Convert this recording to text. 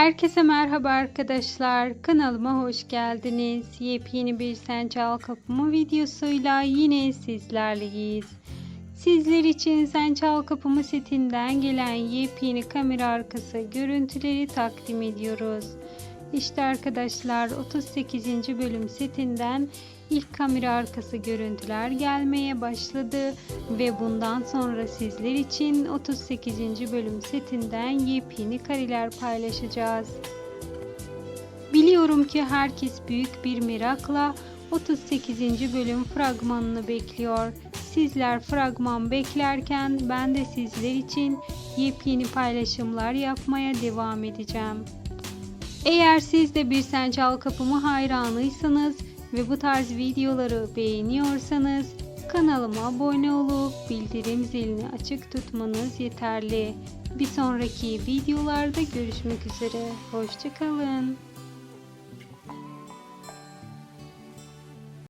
Herkese merhaba arkadaşlar. Kanalıma hoş geldiniz. Yepyeni bir Sen Çal Kapımı videosuyla yine sizlerleyiz. Sizler için Sen Çal Kapımı setinden gelen yepyeni kamera arkası görüntüleri takdim ediyoruz. İşte arkadaşlar 38. bölüm setinden ilk kamera arkası görüntüler gelmeye başladı ve bundan sonra sizler için 38. bölüm setinden yepyeni kareler paylaşacağız. Biliyorum ki herkes büyük bir merakla 38. bölüm fragmanını bekliyor. Sizler fragman beklerken ben de sizler için yepyeni paylaşımlar yapmaya devam edeceğim. Eğer siz de bir Sen Çal Kapımı hayranıysanız ve bu tarz videoları beğeniyorsanız kanalıma abone olup bildirim zilini açık tutmanız yeterli. Bir sonraki videolarda görüşmek üzere. Hoşçakalın.